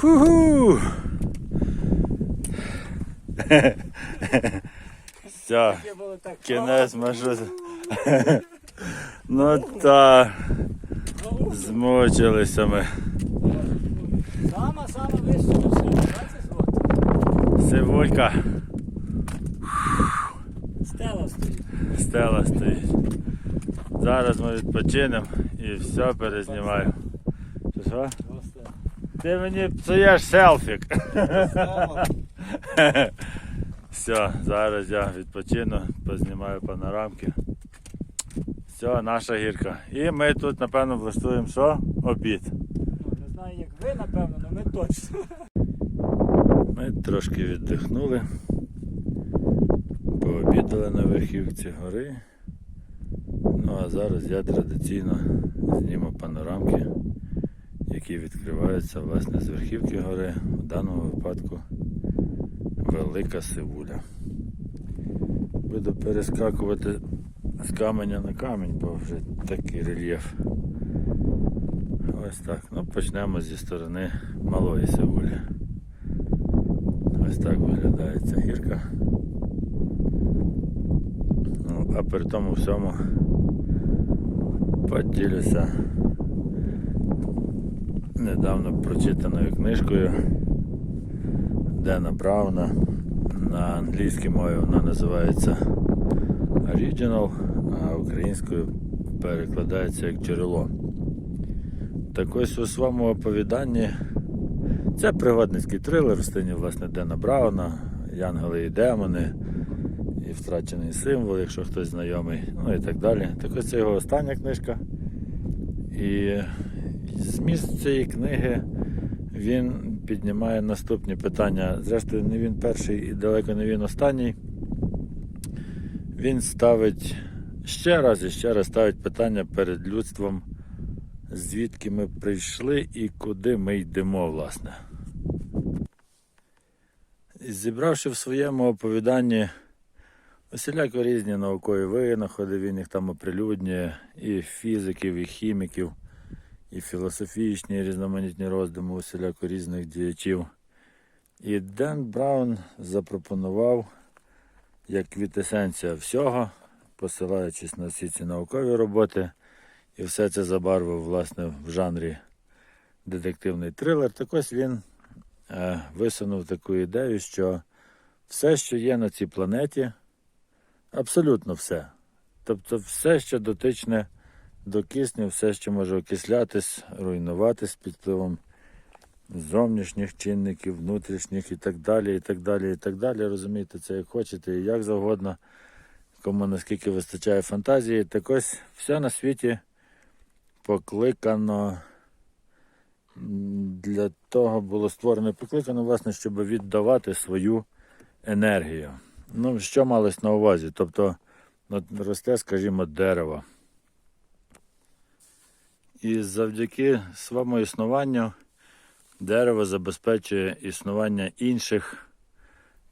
Ху-ху! Все, кінець маршруту. Ну так, змучилися ми. Сама, сама вища машина, 20 років. Сивулька, Стела стоїть. стела стоїть. Зараз ми відпочинемо і все перезнімаю. Що, Ти мені псуєш селфік. Все, зараз я відпочину, познімаю панорамки. Все, наша гірка. І ми тут, напевно, влаштуємо що? Обід. ну, не знаю, як ви, напевно, але ми точно. Ми трошки віддихнули, пообідали на верхівці гори. Ну а зараз я традиційно зніму панорамки, які відкриваються власне з верхівки гори, в даному випадку Велика Сивуля. Буду перескакувати з каменя на камінь, бо вже такий рельєф. Ось так. Ну, почнемо зі сторони Малої Сивулі. Ось так виглядає ця гірка. Ну, а при тому всьому поділюся недавно прочитаною книжкою Дена Брауна. На англійській мові вона називається Original, а українською перекладається як джерело. Так ось у своєму оповіданні це пригодницький трилер в стилі власне Дена Брауна, Янгели і демони, і втрачений символ, якщо хтось знайомий, ну і так далі. Так ось це його остання книжка. І зміст цієї книги він піднімає наступні питання. Зрештою, не він перший і далеко не він останній. Він ставить ще раз і ще раз ставить питання перед людством звідки ми прийшли і куди ми йдемо, власне. Зібравши в своєму оповіданні усіляко різні наукові винаходи, він їх там оприлюднює і фізиків, і хіміків, і філософічні, і різноманітні роздуми усіляко різних діячів. І Ден Браун запропонував як квітесенція всього, посилаючись на всі ці наукові роботи, і все це забарвив власне в жанрі детективний трилер. Так ось він е, висунув таку ідею, що все, що є на цій планеті, абсолютно все. Тобто все, що дотичне до кисню, все, що може окислятись, руйнуватись під впливом зовнішніх чинників, внутрішніх і так далі, і так далі, і так далі. Розумієте, це як хочете і як завгодно, кому наскільки вистачає фантазії. Так ось все на світі покликано для того було створено покликано, власне, щоб віддавати свою енергію. Ну, що малось на увазі? Тобто росте, скажімо, дерево. І завдяки своєму існуванню дерево забезпечує існування інших,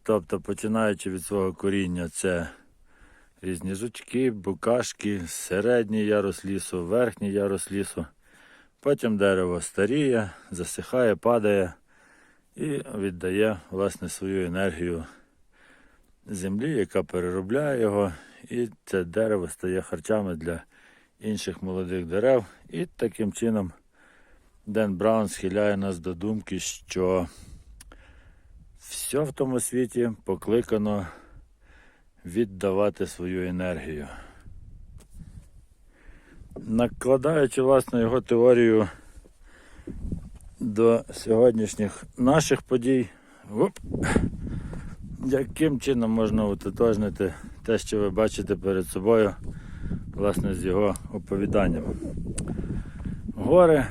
тобто починаючи від свого коріння, це різні жучки, букашки, середній ярус лісу, верхній ярус лісу. Потім дерево старіє, засихає, падає і віддає власне свою енергію землі, яка переробляє його, і це дерево стає харчами для інших молодих дерев. І таким чином Ден Браун схиляє нас до думки, що все в тому світі покликано віддавати свою енергію. Накладаючи власне його теорію до сьогоднішніх наших подій, оп, яким чином можна утотожнити те, що ви бачите перед собою, власне, з його оповіданням. Гори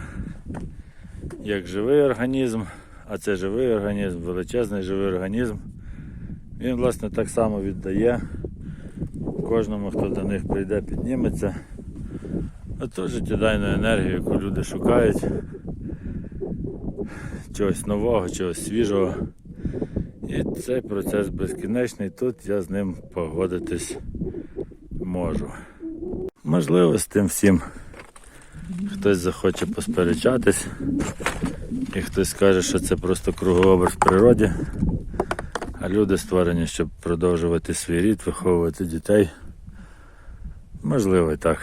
як живий організм, а це живий організм, величезний живий організм. Він, власне, так само віддає кожному, хто до них прийде, підніметься. Оту життєдайну енергію, яку люди шукають. Чогось нового, чогось свіжого. І цей процес безкінечний. Тут я з ним погодитись можу. Можливо, з тим всім хтось захоче посперечатись І хтось скаже, що це просто кругооберт в природі. А люди створені, щоб продовжувати свій рід, виховувати дітей. Можливо, і так.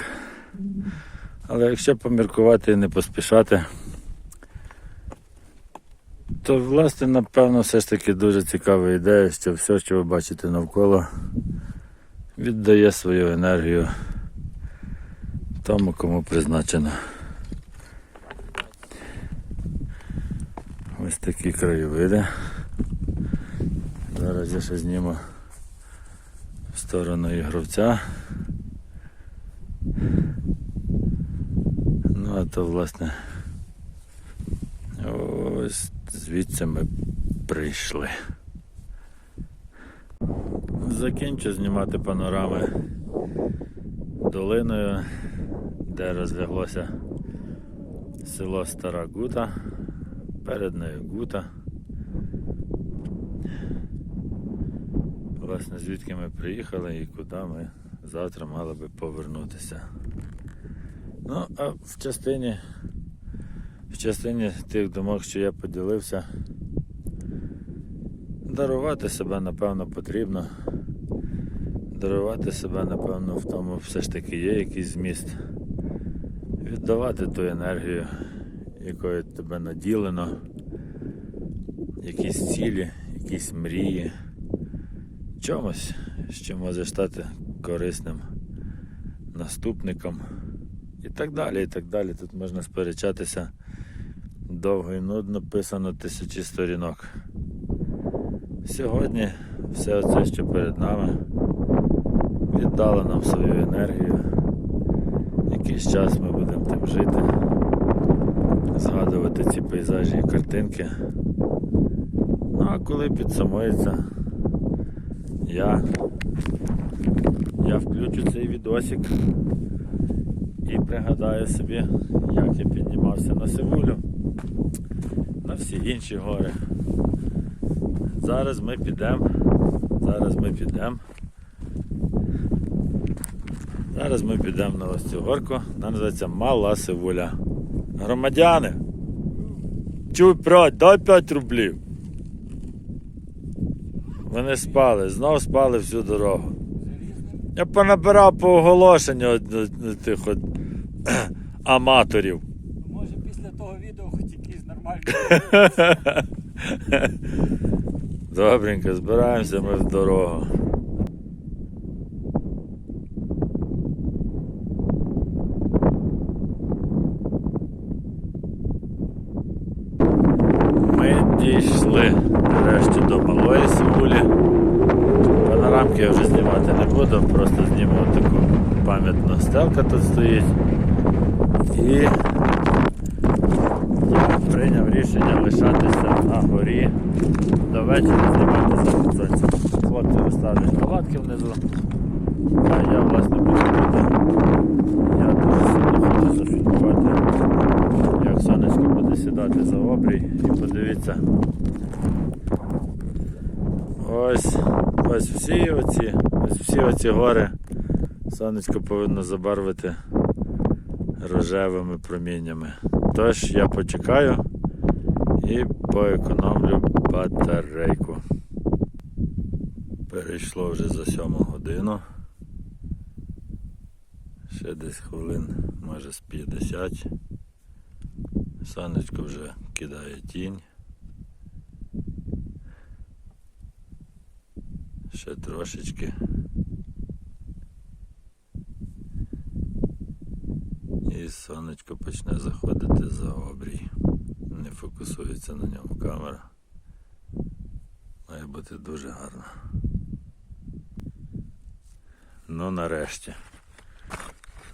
Але якщо поміркувати і не поспішати, то власне, напевно, все ж таки дуже цікава ідея, що все, що ви бачите навколо, віддає свою енергію тому, кому призначено. Ось такі краєвиди. Зараз я ще зніму в сторону ігровця. Ну, а то, власне, ось звідси ми прийшли. Закінчу знімати панорами долиною, де розляглося село Стара Гута, перед нею Гута. Власне, звідки ми приїхали і куди ми завтра мали би повернутися. Ну, а в частині, в частині тих думок, що я поділився, дарувати себе, напевно, потрібно. Дарувати себе, напевно, в тому все ж таки є якийсь зміст. Віддавати ту енергію, якою тебе наділено, якісь цілі, якісь мрії, чомусь, що може стати корисним наступником. І так далі, і так далі. Тут можна сперечатися довго і нудно писано тисячі сторінок. Сьогодні все це, що перед нами, віддало нам свою енергію. Якийсь час ми будемо тим жити, згадувати ці пейзажі і картинки. Ну а коли підсумується, я, я включу цей відосик і пригадаю собі, як я піднімався на Сивулю, на всі інші гори. Зараз ми підемо. Зараз ми підемо. Зараз ми підемо на ось цю горку. Вона називається Мала Сивуля. Громадяни! Чуй, брат, дай 5 рублів. Вони спали, знов спали всю дорогу. Я понабирав по оголошенню тих от аматорів. Може після того відео хоч якийсь нормальний. Добренько, збираємося ми в дорогу. Ми дійшли нарешті до малої Сивулі. Панорамки я вже знімати не буду, просто зніму таку пам'ятну стелка тут стоїть. І я прийняв рішення лишатися на горі до вечора знімати захід сонця. Хлопці розставлять палатки внизу. А я власне буду тут. Я дуже сильно хочу зафільмувати, як сонечко буде сідати за обрій. І подивіться. Ось, ось всі оці, ось гори сонечко повинно забарвити рожевими проміннями. Тож я почекаю і поекономлю батарейку. Перейшло вже за сьому годину. Ще десь хвилин, може з 50. Сонечко вже кидає тінь. Ще трошечки. І сонечко почне заходити за обрій. Не фокусується на ньому камера. Має бути дуже гарно. Ну нарешті.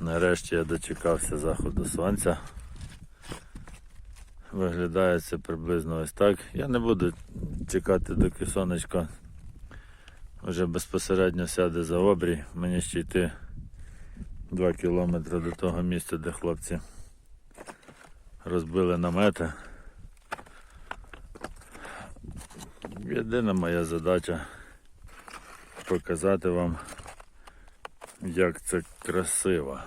Нарешті я дочекався заходу сонця. Виглядає це приблизно ось так. Я не буду чекати, доки сонечко вже безпосередньо сяде за обрій. Мені ще йти 2 кілометри до того місця, де хлопці розбили намети. Єдина моя задача показати вам, як це красиво.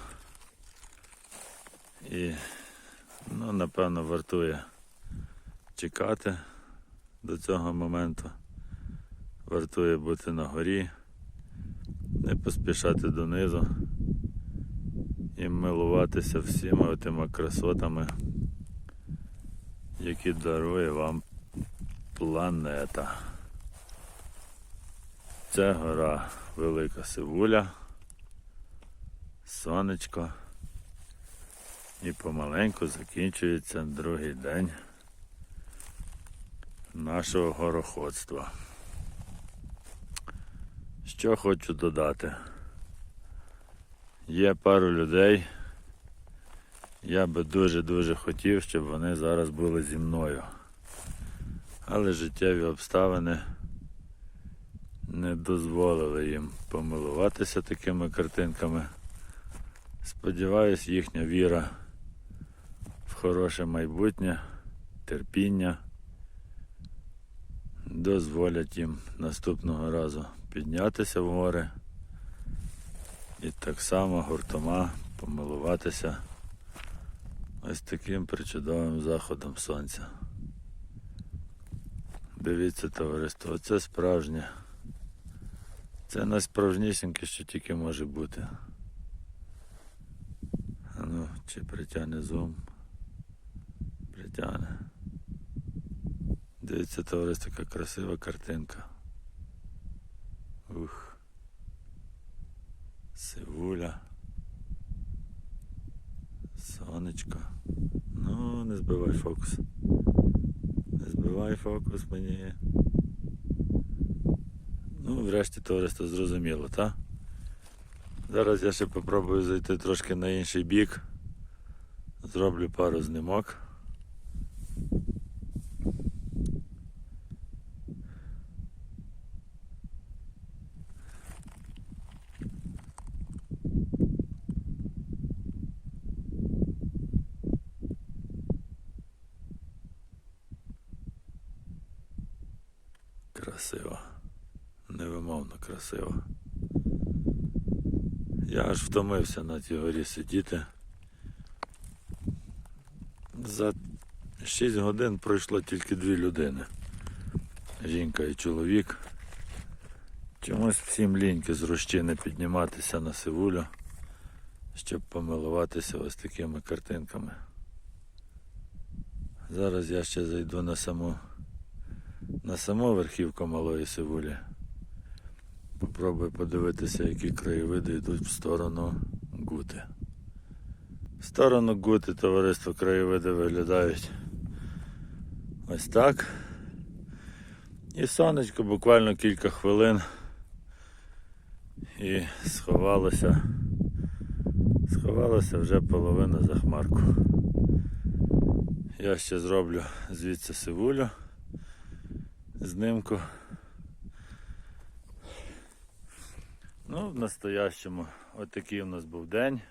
І ну, напевно вартує чекати до цього моменту. Вартує бути на горі, не поспішати донизу і милуватися всіма тими красотами, які дарує вам планета. Це гора Велика Сивуля, сонечко. І помаленьку закінчується другий день нашого гороходства. Що хочу додати? Є пару людей. Я би дуже-дуже хотів, щоб вони зараз були зі мною. Але життєві обставини не дозволили їм помилуватися такими картинками. Сподіваюсь, їхня віра в хороше майбутнє, терпіння дозволять їм наступного разу піднятися в гори і так само гуртома помилуватися ось таким причудовим заходом сонця. Дивіться, товариство, оце справжнє. Це найсправжнісіньке, що тільки може бути. А ну, чи притягне зум? Притягне. Дивіться, товариство, яка красива картинка. Ух. Сивуля. Сонечко. Ну, не збивай фокус. Не збивай фокус мені. Ну, врешті товариство зрозуміло, так? Зараз я ще попробую зайти трошки на інший бік. Зроблю пару знімок. Красиво. Невимовно красиво. Я аж втомився на цій горі сидіти. За 6 годин пройшло тільки дві людини. Жінка і чоловік. Чомусь всім ліньки з рущини підніматися на сивулю, щоб помилуватися ось такими картинками. Зараз я ще зайду на саму на саму верхівку малої сивулі. Попробую подивитися, які краєвиди йдуть в сторону Гути. В сторону Гути товариство краєвиди виглядають ось так. І сонечко буквально кілька хвилин і сховалося. Сховалося вже половина за хмарку. Я ще зроблю звідси сивулю, знимку. Ну, в настоящому отакий у нас був день.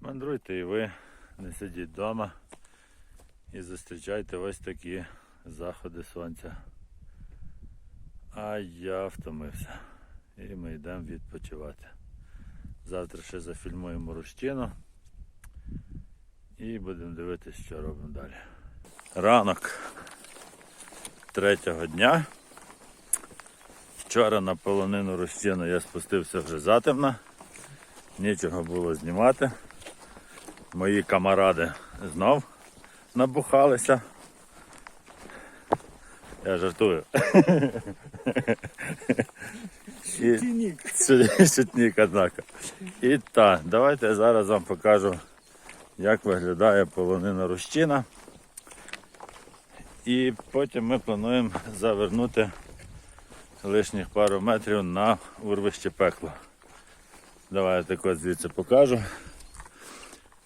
Мандруйте і ви, не сидіть вдома і зустрічайте ось такі заходи сонця. А я втомився. І ми йдемо відпочивати. Завтра ще зафільмуємо рущину і будемо дивитися, що робимо далі. Ранок третього дня. Вчора на полонину розчину я спустився вже затемно. Нічого було знімати. Мої камаради знов набухалися. Я жартую. Шутник, однако. І так, давайте я зараз вам покажу, як виглядає полонина розчина. І потім ми плануємо завернути лишніх пару метрів на урвище пекло. Давай я так звідси покажу.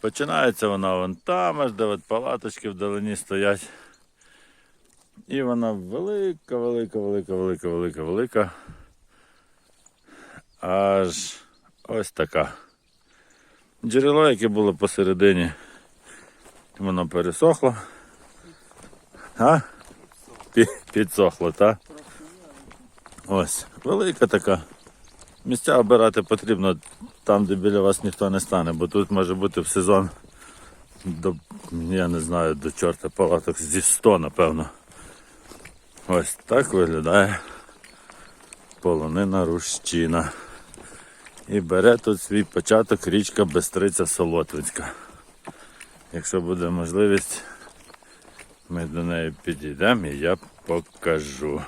Починається вона вон там, аж де от палаточки вдалині стоять. І вона велика, велика, велика, велика, велика, велика. Аж ось така. Джерело, яке було посередині, воно пересохло. А? Підсохло, так? Ось, велика така. Місця обирати потрібно там, де біля вас ніхто не стане, бо тут може бути в сезон до я не знаю, до чорта палаток зі 100, напевно. Ось так виглядає полонина Рущина. І бере тут свій початок річка Бестриця Солотвинська. Якщо буде можливість, ми до неї підійдемо і я покажу.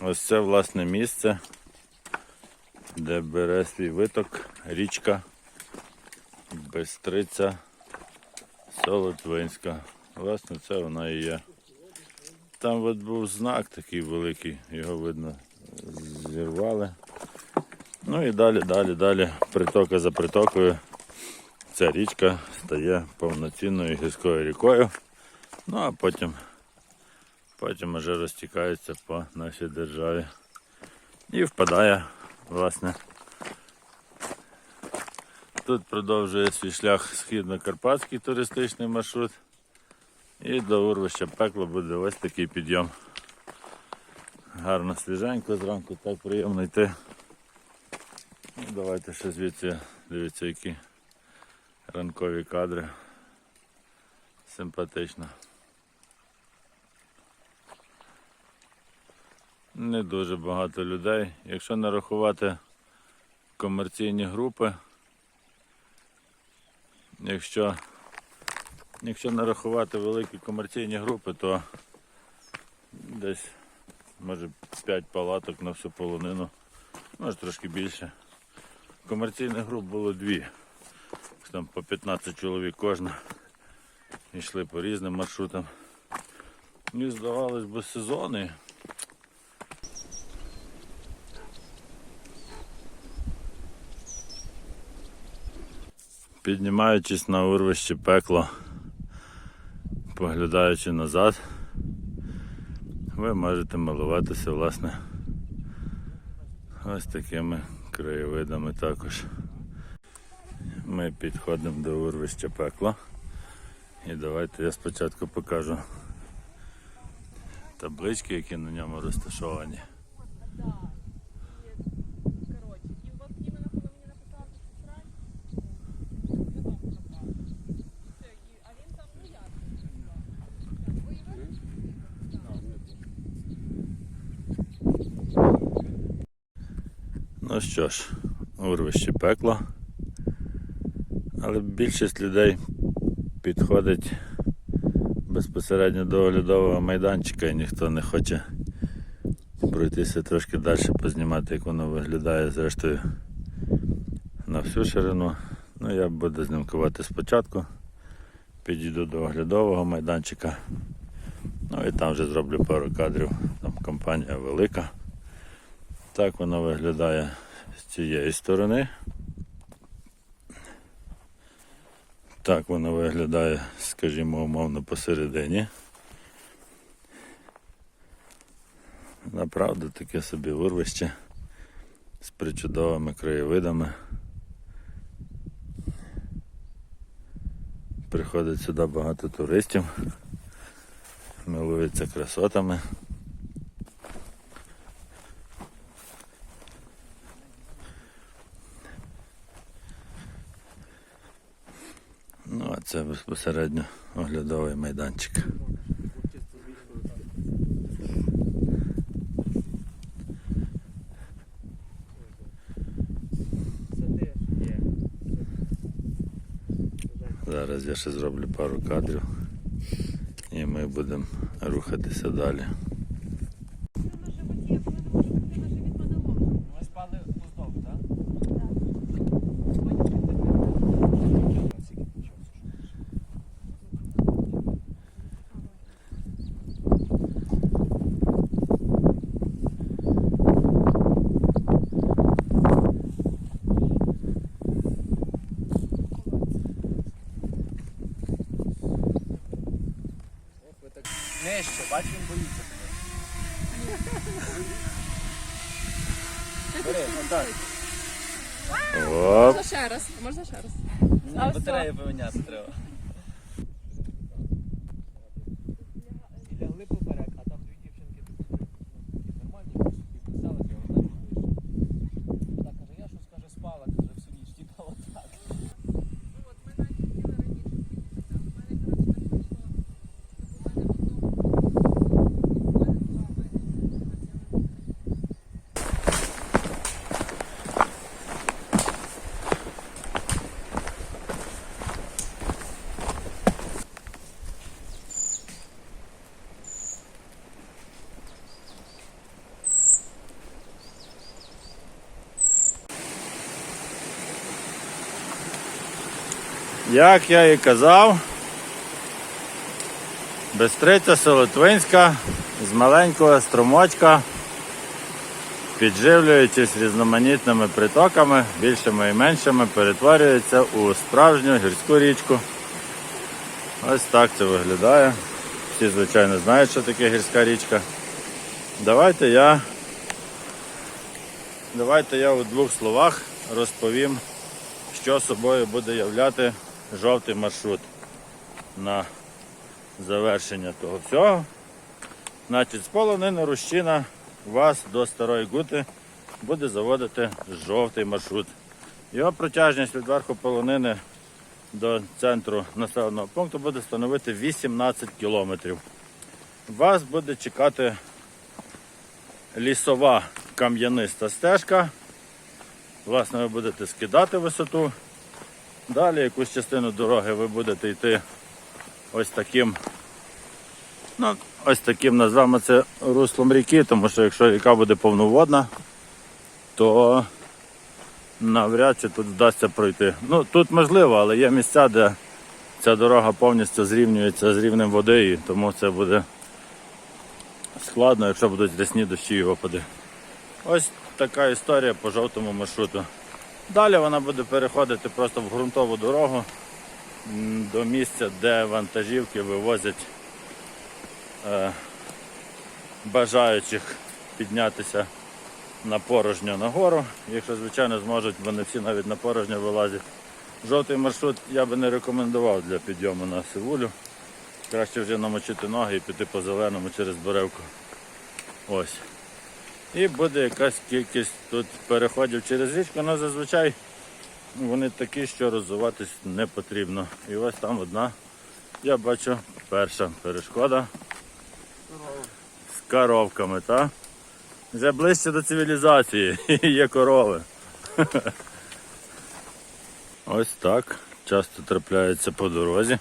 Ось це власне місце, де бере свій виток річка Бестриця Солотвинська. Власне, це вона і є. Там от був знак такий великий, його видно зірвали. Ну і далі, далі, далі, притока за притокою, ця річка стає повноцінною гірською рікою. Ну а потім, потім вже розтікається по нашій державі. І впадає, власне. Тут продовжує свій шлях східно-карпатський туристичний маршрут. І до урвища пекла буде ось такий підйом. Гарно свіженько зранку, так приємно йти. Ну, давайте ще звідси дивіться, які ранкові кадри. Симпатично. Не дуже багато людей. Якщо не рахувати комерційні групи, якщо, якщо не рахувати великі комерційні групи, то десь може 5 палаток на всю полонину, може трошки більше. Комерційних груп було дві. Там по 15 чоловік кожна. Йшли по різним маршрутам. І здавалось би сезони. Піднімаючись на урвище пекло, поглядаючи назад, ви можете милуватися власне ось такими краєвидами також. Ми підходимо до урвища пекла. І давайте я спочатку покажу таблички, які на ньому розташовані. Короче, і от іменно коли мені написав, що це срань, відомо пропав. Все, і- а він там, ну як? Виявив? Ну що ж, урвище пекла. Але більшість людей підходить безпосередньо до оглядового майданчика і ніхто не хоче пройтися трошки далі, познімати, як воно виглядає зрештою на всю ширину. Ну, я буду знімкувати спочатку, підійду до оглядового майданчика. Ну і там вже зроблю пару кадрів. Там компанія велика. Так воно виглядає з цієї сторони. Так воно виглядає, скажімо, умовно посередині. Направду таке собі урвище з причудовими краєвидами. Приходить сюди багато туристів, милуються красотами. Ну, а це безпосередньо оглядовий майданчик. Зараз я ще зроблю пару кадрів і ми будемо рухатися далі. На животі, я коли не можу лягти на живіт, мене ломить. Ми спали уздовж, так? Нижче, бач, він боїться тебе. Бери, отак. Оп! Можна ще раз, можна ще раз. Ні, батарею поміняти треба. І лягли поперек, а там дві дівчинки нормальні, собі писали, що вона Так, каже, я щось каже, спала, каже, всю ніч тікала так. От, ми навіть хотіли раніше Як я і казав, Бестриця Солотвинська з маленького струмочка, підживлюючись різноманітними притоками, більшими і меншими, перетворюється у справжню гірську річку. Ось так це виглядає. Всі, звичайно, знають, що таке гірська річка. Давайте я, давайте я у двох словах розповім, що собою буде являти жовтий маршрут на завершення того всього. Значить, з полонини Рущина вас до Старої Гути буде заводити жовтий маршрут. Його протяжність від верху полонини до центру населеного пункту буде становити 18 кілометрів. Вас буде чекати лісова кам'яниста стежка. Власне, ви будете скидати висоту. Далі якусь частину дороги ви будете йти ось таким. Ну, ось таким назвемо це руслом ріки, тому що якщо ріка буде повноводна, то навряд чи тут вдасться пройти. Ну, тут можливо, але є місця, де ця дорога повністю зрівнюється з рівнем води, тому це буде складно, якщо будуть рясні дощі і опади. Ось така історія по жовтому маршруту. Далі вона буде переходити просто в ґрунтову дорогу до місця, де вантажівки вивозять е, бажаючих піднятися на порожньо нагору. Якщо, звичайно, зможуть, вони всі навіть на порожньо вилазять. Жовтий маршрут я би не рекомендував для підйому на Сивулю. Краще вже намочити ноги і піти по зеленому через Боревку. Ось. І буде якась кількість тут переходів через річку, але зазвичай вони такі, що розвиватись не потрібно. І ось там одна, я бачу, перша перешкода з коровками, так? Вже ближче до цивілізації є корови. Ось так. Часто трапляється по дорозі.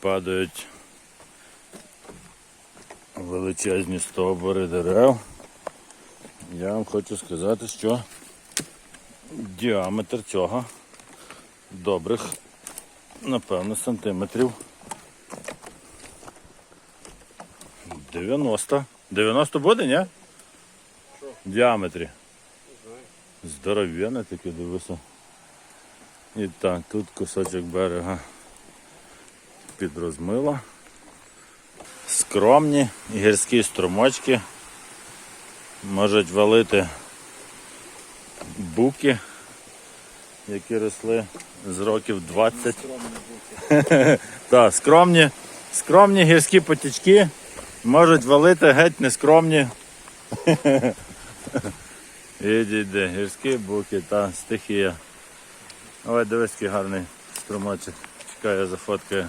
Падають величезні стовбури дерев. Я вам хочу сказати, що діаметр цього добрих, напевно, сантиметрів 90. 90 буде, ні? В діаметрі. Здоров'яне таке дивися. І так, тут кусочок берега підрозмило. Скромні гірські струмочки можуть валити буки, які росли з років 20. Так, скромні, скромні гірські потічки можуть валити геть нескромні. Відійде, гірські буки та стихія. Ой, дивись, який гарний струмочок. Чекаю за фоткою.